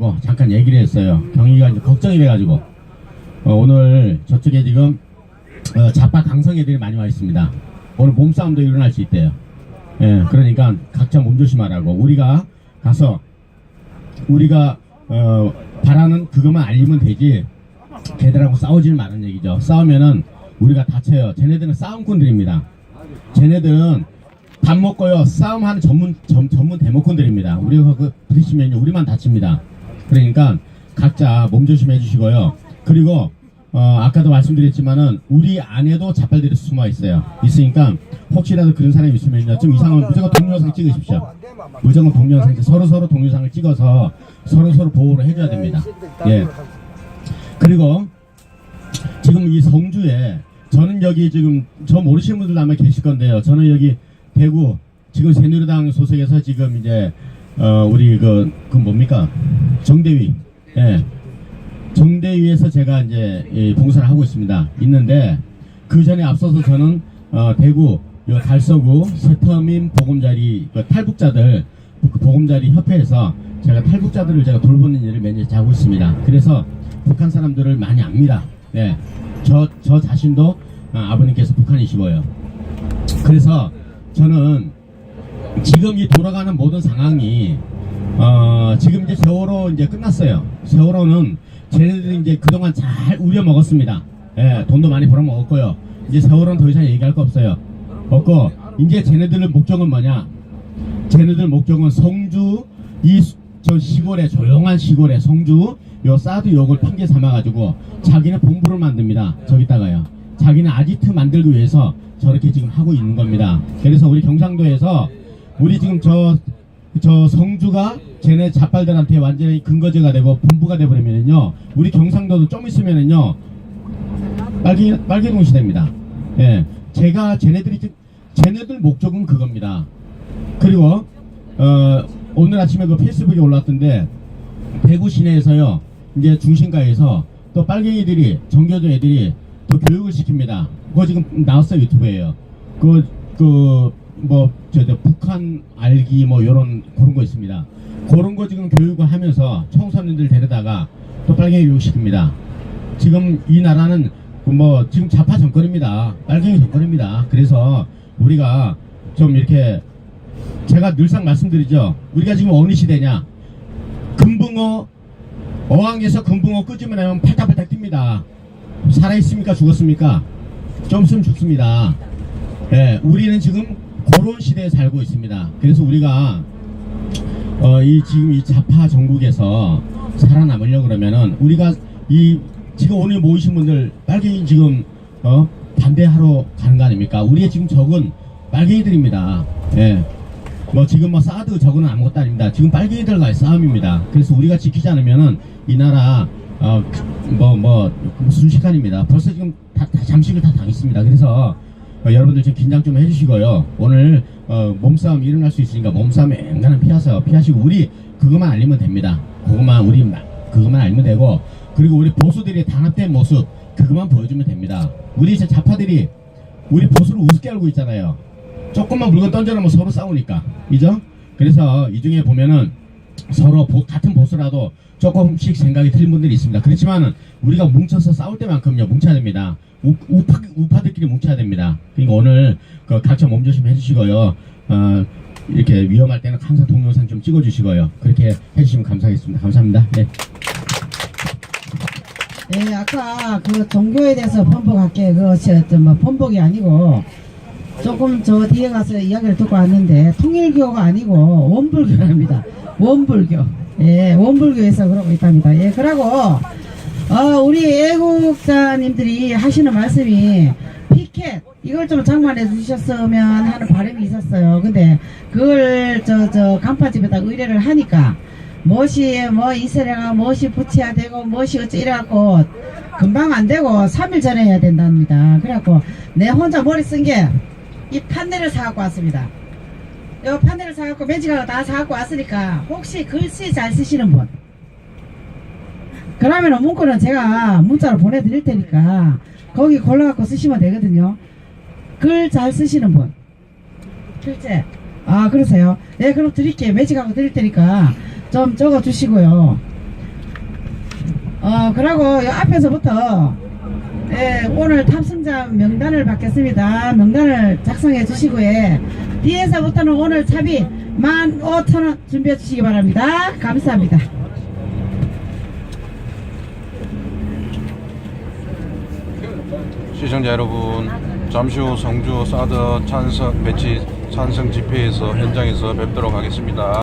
뭐 잠깐 얘기를 했어요. 경위가 이제 걱정이 돼가지고 어, 오늘 저쪽에 지금 어, 자파 강성 애들이 많이 와 있습니다. 오늘 몸싸움도 일어날 수 있대요. 예, 그러니까 각자 몸 조심하라고 우리가 가서 우리가 어, 바라는 그것만 알리면 되지 걔들하고 싸우질 말은 얘기죠. 싸우면은 우리가 다쳐요. 쟤네들은 싸움꾼들입니다. 쟤네들은 밥 먹고요 싸움하는 전문 전, 전문 대목꾼들입니다. 우리가 그 부딪히면요 우리만 다칩니다. 그러니까 각자 몸 조심해 주시고요. 그리고 어, 아까도 말씀드렸지만은 우리 안에도 자빨들이 숨어 있어요. 있으니까 혹시라도 그런 사람이 있으면요 좀 이상하면 무조건 동영상 찍으십시오. 무조건 동영상 찍- 서로 서로 동영상을 찍어서 서로 서로 보호를 해줘야 됩니다. 예. 그리고 지금 이 성주에 저는 여기 지금 저 모르시는 분들도 아마 계실 건데요. 저는 여기 대구 지금 새누리당 소속에서 지금 이제 어 우리 그, 그 뭡니까 정대위 예 정대위에서 제가 이제 이 봉사를 하고 있습니다. 있는데 그 전에 앞서서 저는 어 대구 요 달서구 세터민 보금자리 그 탈북자들 그 보금자리 협회에서 제가 탈북자들을 제가 돌보는 일을 매년 하고 있습니다. 그래서 북한 사람들을 많이 압니다. 예. 저, 저 자신도 아, 아버님께서 북한이시고요. 그래서 저는 지금 이 돌아가는 모든 상황이 어, 지금 이제 세월호 이제 끝났어요. 세월호는 쟤네들이 이제 그동안 잘 우려 먹었습니다. 예, 돈도 많이 벌어 먹었고요. 이제 세월호는 더 이상 얘기할 거 없어요. 없고 이제 쟤네들의 목적은 뭐냐? 쟤네들 목적은 성주 이 저 시골에 조용한 시골에 성주 요 사드 욕을 핑계 삼아가지고 자기는 본부를 만듭니다. 저기다가요. 자기는 아지트 만들기 위해서 저렇게 지금 하고 있는 겁니다. 그래서 우리 경상도에서 우리 지금 저, 저 성주가 쟤네 자빨들한테 완전히 근거제가 되고 본부가 돼버리면은요, 우리 경상도도 좀 있으면은요, 빨개, 빨개동 시대입니다. 예. 제가 쟤네들이, 쟤네들 목적은 그겁니다. 그리고, 어, 오늘 아침에 그 페이스북에 올랐던데, 대구 시내에서요, 이제 중심가에서 또 빨갱이들이, 정교조 애들이 또 교육을 시킵니다. 그거 지금 나왔어요, 유튜브에요. 그, 그, 뭐, 저, 저, 북한 알기 뭐, 요런, 그런 거 있습니다. 그런 거 지금 교육을 하면서 청소년들 데려다가 또 빨갱이 교육시킵니다. 지금 이 나라는 그뭐 지금 좌파 정권입니다. 빨갱이 정권입니다. 그래서 우리가 좀 이렇게 제가 늘상 말씀드리죠. 우리가 지금 어느 시대냐? 금붕어 어항에서 금붕어 끄집어 내면 팔딱팔딱 뜁니다. 살아있습니까? 죽었습니까? 좀 있으면 죽습니다. 예, 우리는 지금 그런 시대에 살고 있습니다. 그래서 우리가 어, 이 지금 이 좌파 전국에서 살아남으려 그러면은 우리가 이 지금 오늘 모이신 분들 빨갱이 지금 어 반대하러 가는 거 아닙니까? 우리의 지금 적은 빨갱이들입니다. 예. 뭐 지금 뭐 사드 적은 아무것도 아닙니다. 지금 빨갱이들과의 싸움입니다. 그래서 우리가 지키지 않으면은 이 나라 어 뭐 뭐 순식간입니다. 벌써 지금 다, 다 잠식을 다 당했습니다. 그래서 어, 여러분들 좀 긴장 좀 해주시고요. 오늘 어, 몸싸움 일어날 수 있으니까 몸싸움 앵간한 피하세요. 피하시고 우리 그것만 알리면 됩니다. 그것만 우리 마- 그것만 알면 되고 그리고 우리 보수들이 단합된 모습 그것만 보여주면 됩니다. 우리 이제 좌파들이 우리 보수를 우습게 알고 있잖아요. 조금만 물건 던져놓으면 서로 싸우니까 이죠? 그래서 이 중에 보면은 서로 보- 같은 보수라도 조금씩 생각이 틀린 분들이 있습니다. 그렇지만은 우리가 뭉쳐서 싸울 때만큼요 뭉쳐야 됩니다. 우, 우파, 우파들끼리 뭉쳐야 됩니다. 그러니까 오늘 그 각자 몸조심 해주시고요. 어, 이렇게 위험할 때는 항상 동영상 좀 찍어주시고요. 그렇게 해주시면 감사하겠습니다. 감사합니다. 네. 네, 아까 그 종교에 대해서 번복할게. 그, 저, 저, 뭐, 번복이 아니고, 조금 저 뒤에 가서 이야기를 듣고 왔는데, 통일교가 아니고, 원불교랍니다. 원불교. 예, 원불교에서 그러고 있답니다. 예, 그러고, 어, 우리 애국자님들이 하시는 말씀이, 피켓, 이걸 좀 장만해 주셨으면 하는 바람이 있었어요. 근데, 그걸 저, 저, 간파집에다 의뢰를 하니까, 무엇이 뭐 이스라엘가 무엇이 붙여야 되고 무엇이 어찌 이래갖고 금방 안 되고 3일 전에 해야 된답니다. 그래갖고 내 혼자 머리 쓴 게 이 판넬을 사갖고 왔습니다. 이 판넬을 사갖고 매직하고 다 사갖고 왔으니까 혹시 글씨 잘 쓰시는 분 그러면 문구는 제가 문자로 보내드릴 테니까 거기 골라갖고 쓰시면 되거든요. 글 잘 쓰시는 분 글째 아 그러세요? 네 그럼 드릴게요 매직하고 드릴 테니까 좀 적어 주시고요 어, 그러고 요 앞에서부터 예, 오늘 탑승자 명단을 받겠습니다. 명단을 작성해 주시고요. 뒤에서부터는 오늘 차비 15,000원 준비해 주시기 바랍니다. 감사합니다. 시청자 여러분, 잠시 후 성주 사드 찬성 배치 찬성 집회에서 현장에서 뵙도록 하겠습니다.